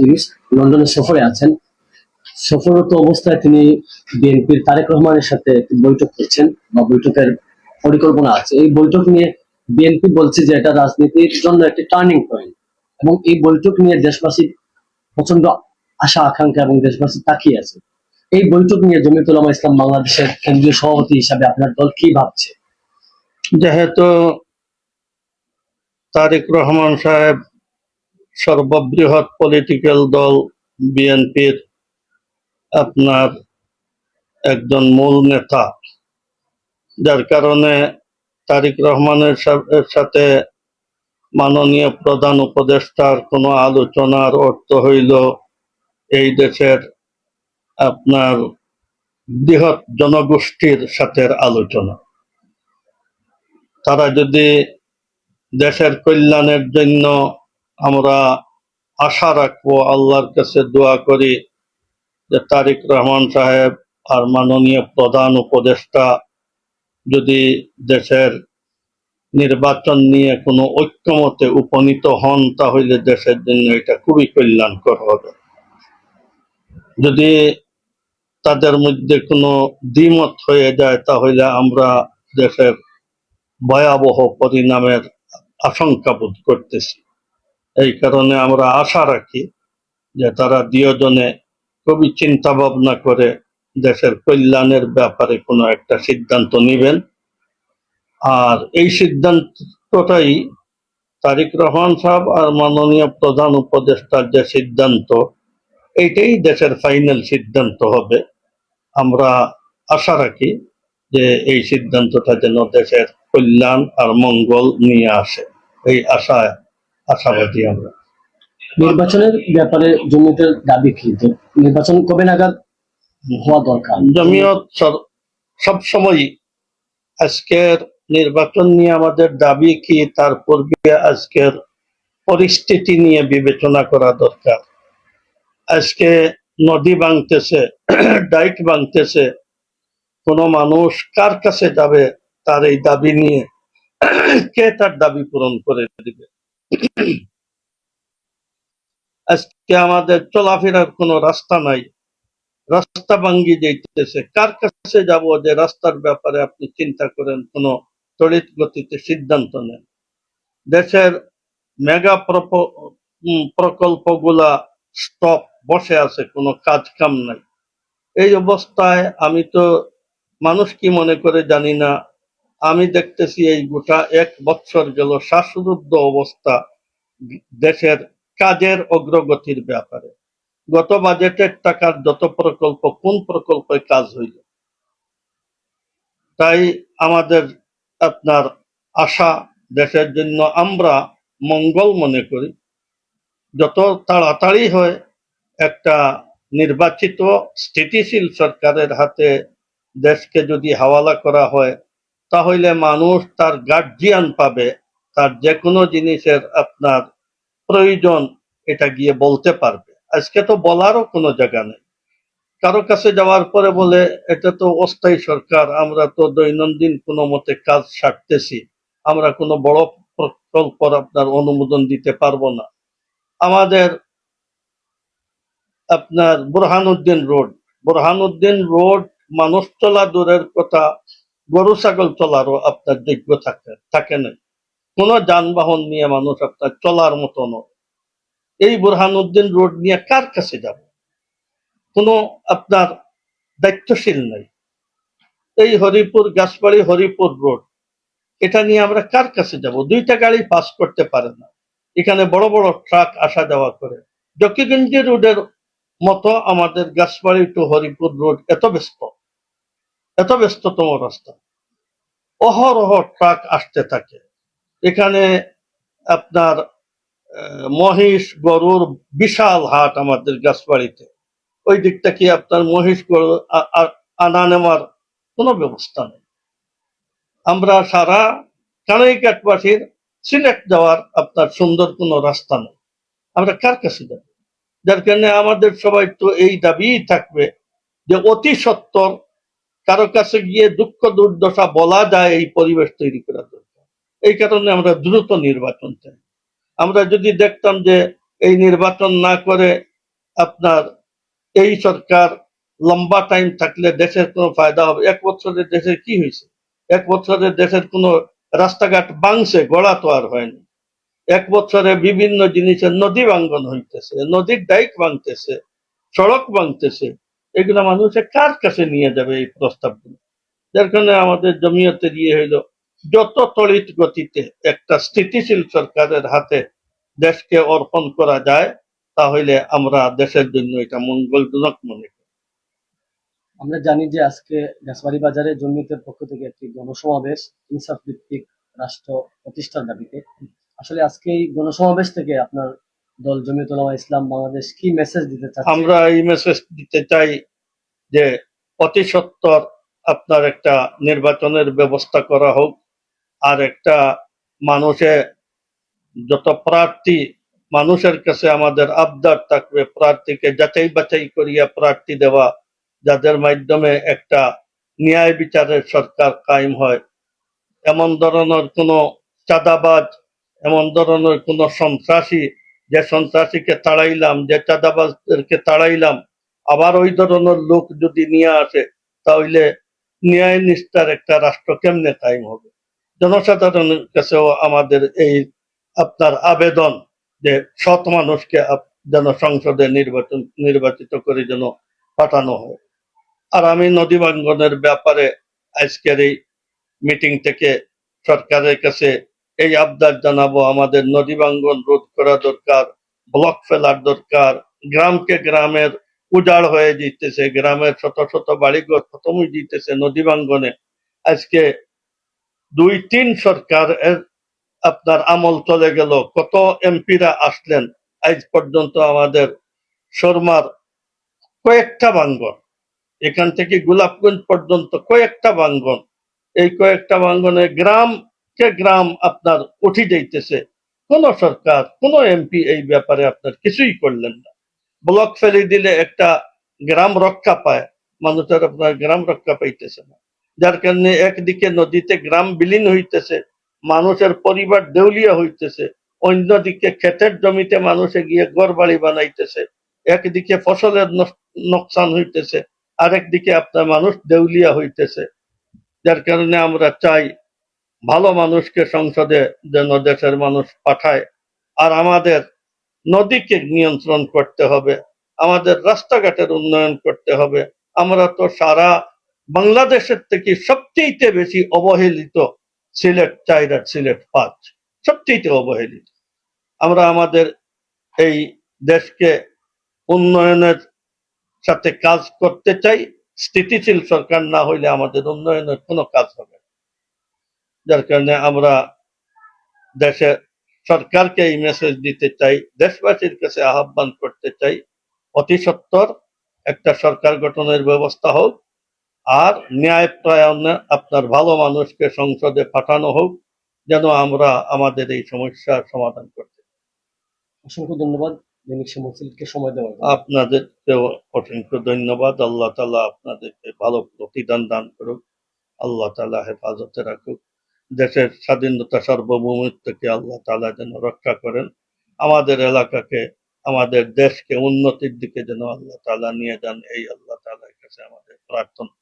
ইউনুস লন্ডনে সফরে আছেন। সফররত অবস্থায় তিনি বিএনপির তারেক রহমানের সাথে বৈঠক করছেন বা বৈঠকের পরিকল্পনা আছে। এই বৈঠক নিয়ে বিএনপি বলছে যে এটা রাজনীতির জন্য একটি টার্নিং পয়েন্ট এবং এই বৈঠক নিয়ে দেশবাসী প্রচণ্ড আশা, আকাঙ্ক্ষা এবং দেশবাসী তাকিয়ে আছে। এই বৈঠক নিয়ে জমিয়তুল উলামা ইসলাম বাংলাদেশের কেন্দ্রীয় সভাপতি হিসাবে আপনার দল কি ভাবছে? যেহেতু তারেক রহমান সাহেব সর্ববৃহৎ পলিটিক্যাল দল বিএনপির আপনার একজন মূল নেতা, যার কারণে তারিক রহমানের সাথে মাননীয় প্রধান উপদেষ্টার কোনো আলোচনার অর্থ হইল এই দেশের আপনার বৃহৎ জনগোষ্ঠীর সাথে আলোচনা। তারা যদি দেশের কল্যাণের জন্য আমরা আশা রাখব আল্লাহর কাছে দোয়া করি যে তারিক রহমান সাহেব আর মাননীয় প্রধান উপদেষ্টা যদি দেশের নির্বাচন নিয়ে কোনো ঐক্যমতে উপনীত হন, তাহলে দেশের জন্য এটা খুবই কল্যাণকর হবে। যদি তাদের মধ্যে কোনো দ্বিমত হয়ে যায়, তাহলে আমরা দেশের ভয়াবহ পরিণামের আশঙ্কা বোধ করতেছি। এই কারণে আমরা আশা রাখি যে তারা দুজনে খুবই চিন্তা ভাবনা করে দেশের কল্যাণের ব্যাপারে কোনো একটা সিদ্ধান্ত নেবেন। আর এই সিদ্ধান্তটাই তারিক রহমান সাহেব আর মাননীয় প্রধান উপদেষ্টার যে সিদ্ধান্ত এইটাই দেশের ফাইনাল সিদ্ধান্ত হবে। আমরা আশা রাখি যে এই সিদ্ধান্তটা যেন দেশের কল্যাণ আর মঙ্গল নিয়ে আসে। এই আশা আশাবাদী আমরা। নির্বাচনের ব্যাপারে জমিয়তের দাবি কি? নির্বাচন কবে নাগাদ হওয়া দরকার? জমিয়ত সব সময় আজকের নির্বাচন নিয়ে আমাদের দাবি কি তার পূর্বে আজকের পরিস্থিতি নিয়ে বিবেচনা করা দরকার। আজকে নদী ভাঙতেছে ডাইট ভাঙতেছে কোনো মানুষ কার কাছে যাবে তার এই দাবি নিয়ে কে তার দাবি পূরণ করে দিবে? আজকে আমাদের চলাফেরার কোনো রাস্তা নাই। রাস্তা ভাঙ্গি যাইতেছে কার কাছে যাব যে রাস্তার ব্যাপারে আপনি চিন্তা করেন? কোনো তড়িৎ গতিতে সিদ্ধান্ত নেন। দেশের মেগা প্রকল্পগুলা স্টপ, বসে আছে, কোনো কাজ কাম নাই। এই অবস্থায় আমি তো মানুষ কি মনে করে জানি না। আমি দেখতেছি এই গোটা এক বছর গেল শ্বাসরুদ্ধ অবস্থা দেশের কাজের অগ্রগতির ব্যাপারে। গত বাজেটের টাকার যত প্রকল্প, কোন প্রকল্পে কাজ হইল? তাই আমাদের আপনার আশা দেশের জন্য আমরা মঙ্গল মনে করি। যত তাড়াতাড়ি হয়, একটা নির্বাচিত স্থিতিশীল সরকারের হাতে দেশকে যদি হাওয়ালা করা হয় তাহলে মানুষ তার গার্জিয়ান পাবে, তার যে কোনো জিনিসের আপনার প্রয়োজন এটা গিয়ে বলতে পারবে। আজকে তো বলারও কোনো জায়গা নেই। কারও কাছে যাওয়ার পরে বলে, এটা তো অস্থায়ী সরকার, আমরা তো দৈনন্দিন কোনো মতে কাজ সারতেছি, আমরা কোনো বড় প্রকল্প আপনার অনুমোদন দিতে পারব না। আমাদের আপনার বুরহানুদ্দিন রোড বুরহানুদ্দিন রোড মানুষ চলা দূরের কথা গরু, ছাগল চলারও আপনার যোগ্য থাকে থাকে না কোনো যানবাহন নিয়ে মানুষ আপনার চলার মতো নয়। এই বুরহানুদ্দিন রোড নিয়ে কার কাছে যাব? কোনো আপনার দায়িত্বশীল নাই। এই হরিপুর, গাছবাড়ি হরিপুর রোড, এটা নিয়ে আমরা কার কাছে যাব? দুইটা গাড়ি পাস করতে পারে না। এখানে বড় বড় ট্রাক আসা যাওয়া করে। জকিগঞ্জি রোডের মতো আমাদের গাছবাড়ি টু হরিপুর রোড এত ব্যস্ত। এত ব্যস্ততম রাস্তা। অহরহ ট্রাক আসতে থাকে। এখানে আপনার মহিষ গরুর বিশাল হাট আমাদের গাছবাড়িতে। ওই দিকটা কি আপনার মহিষ গরু আনা নেওয়ার কোনো ব্যবস্থা নেই। আমরা সারা কানাইঘাটবাসীর সিলেট যাওয়ার আপনার সুন্দর কোনো রাস্তা নেই। আমরা কার কাছে যাব? যার কারণে আমাদের সবাই তো এই দাবিই থাকবে যে অতি সত্তর কারও কাছে গিয়ে দুঃখ দুর্দশা বলা যায়, এই পরিবেশ তৈরি করা দরকার। এই কারণে আমরা দ্রুত নির্বাচন চাই। আমরা যদি দেখতাম যে এই নির্বাচন না করে আপনার এই সরকার লম্বা টাইম থাকলে দেশের কোনো ফায়দা হবে। এক বছরের দেশের কি হয়েছে? এক বছরের দেশের কোনো রাস্তাঘাট ভাঙছে, গড়া তো আর হয়নি। এক বছরে বিভিন্ন জিনিসের নদী ভাঙ্গন হইতেছে, নদীর ডাইক ভাঙতেছে, সড়ক ভাঙতেছে এগুলো মানুষে কার কাছে নিয়ে যাবে এই প্রস্তাবগুলো? যার কারণে আমাদের জমিয়তে দিয়ে হইল, যত তড়িৎ গতিতে একটা স্থিতিশীল সরকারের হাতে দেশকে অর্পণ করা যায়, তাহলে আমরা দেশের জন্য এটা মঙ্গলজনক মনে করি। আমরা জানি যে আজকে গাছবাড়ি বাজারে জমিয়তের পক্ষ থেকে একটি গণসমাবেশ, ইনসাফ ভিত্তিক রাষ্ট্র প্রতিষ্ঠার দাবিতে। আসলে আজকে এই গণসমাবেশ থেকে আপনার দল ইসলাম বাংলাদেশ কি মেসেজ দিতে চাচ্ছে? আমরা এই মেসেজ দিতে চাই যে অতি সত্বর আপনার একটা নির্বাচনের ব্যবস্থা করা হোক আর একটা মানুষে যত প্রার্থী মানুষের কাছে আমাদের আবদার থাকবে প্রার্থীকে যাচাই বাছাই করিয়া প্রার্থী দেওয়া, যাদের মাধ্যমে একটা ন্যায় বিচারের সরকার কায়েম হয়। এমন ধরনের কোনো চাঁদাবাজ, এমন ধরনের কোনো সন্ত্রাসী যে সন্ত্রাসীকে তাড়াইলাম, যে চাঁদাবাজদেরকে তাড়াইলাম, আবার ওই ধরনের লোক যদি নিয়ে আসে, তাহলে ন্যায় নিষ্ঠার একটা রাষ্ট্র কেমনে কায়েম হবে? জনসাধারণের কাছেও আমাদের এই আপনার আবেদন যে সৎ মানুষকে যেন সংসদে নির্বাচন, নির্বাচিত করে যেন পাঠানো হয়। আর আমি নদী ব্যাপারে আজকের এই মিটিং থেকে সরকারের কাছে এই আবদার জানাব, আমাদের নদী ভাঙ্গন রোধ করা দরকার ব্লক ফেলার দরকার, গ্রামকে গ্রামের উজাড় হয়ে দিতেছে, গ্রামের শত শত বাড়িঘর খতম হয়ে জিতেছে নদী ভাঙ্গনে। আজকে দুই তিন সরকার আপনার আমল চলে গেল, কত এমপিরা আসলেন, আজ পর্যন্ত আমাদের শর্মার কয়েকটা ভাঙ্গন, এখান থেকে গোলাপগঞ্জ পর্যন্ত কয়েকটা ভাঙ্গন, এই কয়েকটা ভাঙ্গনে গ্রাম কে গ্রাম আপনার উঠে যাইতেছে? কোন সরকার, কোন এমপি এই ব্যাপারে আপনার কিছুই করলেন না। ব্লক ফেলে দিলে একটা গ্রাম রক্ষা পায় মানুষের আপনার গ্রাম রক্ষা পাইতেছে না। যার কারণে একদিকে নদীতে গ্রাম বিলীন হইতেছে, মানুষের পরিবার দেউলিয়া হইতেছে, অন্যদিকে ক্ষেতের জমিতে মানুষে গিয়ে ঘর বাড়ি বানাইতেছে, একদিকে ফসলের নোকসান হইতেছে, আরেকদিকে আপনার মানুষ দেউলিয়া হইতেছে। যার কারণে আমরা চাই ভালো মানুষকে সংসদে যেন দেশের মানুষ পাঠায়, আর আমাদের নদীকে নিয়ন্ত্রণ করতে হবে, আমাদের রাস্তাঘাটের উন্নয়ন করতে হবে আমরা তো সারা বাংলাদেশের থেকে সবচেয়ে বেশি অবহেলিত সিলেট চার আর সিলেট পাঁচ সবচেয়ে অবহেলিত আমরা আমাদের এই দেশকে উন্নয়নের সাথে কাজ করতে চাই, স্থিতিশীল সরকার না হইলে আমাদের উন্নয়নের কোনো কাজ হবে। যার কারণে আমরা দেশে সরকারকে এই মেসেজ দিতে চাই দেশবাসীর কাছে আহ্বান করতে চাই অতি সত্বর একটা সরকার গঠনের ব্যবস্থা হোক আর ন্যায় প্রয়াণে আপনার ভালো মানুষকে সংসদে পাঠানো হোক যেন আমরা আমাদের এই সমস্যার সমাধান করতে অসংখ্য ধন্যবাদ সময় দেওয়ার। আপনাদেরকেও অসংখ্য ধন্যবাদ আল্লাহ তালা আপনাদেরকে ভালো প্রতিদান দান করুক আল্লাহ তালা হেফাজতে রাখুক দেশের স্বাধীনতা সার্বভৌমিত্বকে আল্লাহ তালা যেন রক্ষা করেন, আমাদের এলাকাকে, আমাদের দেশকে উন্নতির দিকে যেন আল্লাহ তালা নিয়ে যান, এই আল্লাহ তালার কাছে আমাদের প্রার্থনা।